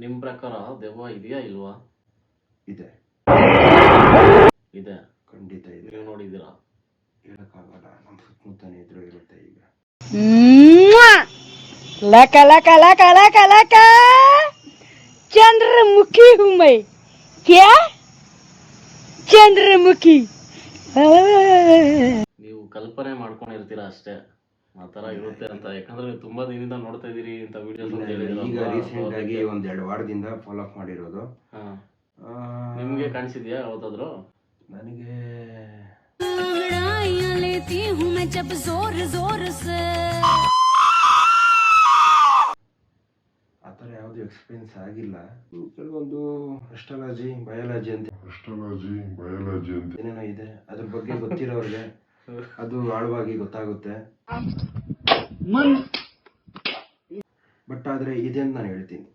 ನಿಮ್ಮ ಪ್ರಕಾರ ದೆವ್ವ ಇದೆಯಾ ಇಲ್ವಾ? ಇದೆ. ಇದೆ? ಖಂಡಿತ ಇದೆ. ನೀವು ನೋಡಿದ್ದೀರಾ? ಹೇಳಕ್ಕಾಗಲ್ಲ. ನಮ್ಮ ಸುತ್ತಮುತ್ತನೇ ಎದುರು ಇರುತ್ತೆ ಈಗ. ಲಕ ಲಕ ಲಕ ಲಕ ಲಕ! ಚಂದ್ರಮುಖಿ ಹುಮೈ. ಕ್ಯಾ? ಚಂದ್ರಮುಖಿ. ನೀವು ಕಲ್ಪನೆ ಮಾಡ್ಕೊಂಡಿರ್ತೀರಾ ಅಷ್ಟೇ. ಆ ತರ ಇರುತ್ತೆ ಅಂತ. ಯಾಕಂದ್ರೆ ನೀವು ತುಂಬಾ ದಿನದಿಂದ ನೋಡ್ತಾ ಇದೀರಿ ಇಂತ ವಿಡಿಯೋ ಅಂತ ಈಗ ರೀಸೆಂಟ್ ಆಗಿ ಒಂದೆರಡು ಎರಡು ವಾರದಿಂದ ಫಾಲೋ ಅಪ್ ಮಾಡಿರೋದು. ನಿಮ್ಗೆ ಕಾಣಿಸಿದ್ಯಾ ಯಾವತ್ತಾದ್ರು? ನನಗೆ ಆತರ ಯಾವ್ದು ಎಕ್ಸ್ಪೀರಿಯನ್ಸ್ ಆಗಿಲ್ಲ. ಒಂದು ಅಸ್ಟ್ರಾಲಜಿ ಬಯಾಲಜಿ ಅಂತ. ಅಸ್ಟ್ರಾಲಜಿ ಬಯಾಲಜಿ ಅಂತ. ಏನೇನೋ ಇದೆ ಅದ್ರ ಬಗ್ಗೆ ಗೊತ್ತಿರೋರಿಗೆ. ಅದು ಆಳವಾಗಿ ಗೊತ್ತಾಗುತ್ತೆ. ಬಟ್ ಆದ್ರೆ ಇದೆ ಅಂತ ನಾನು ಹೇಳ್ತೀನಿ.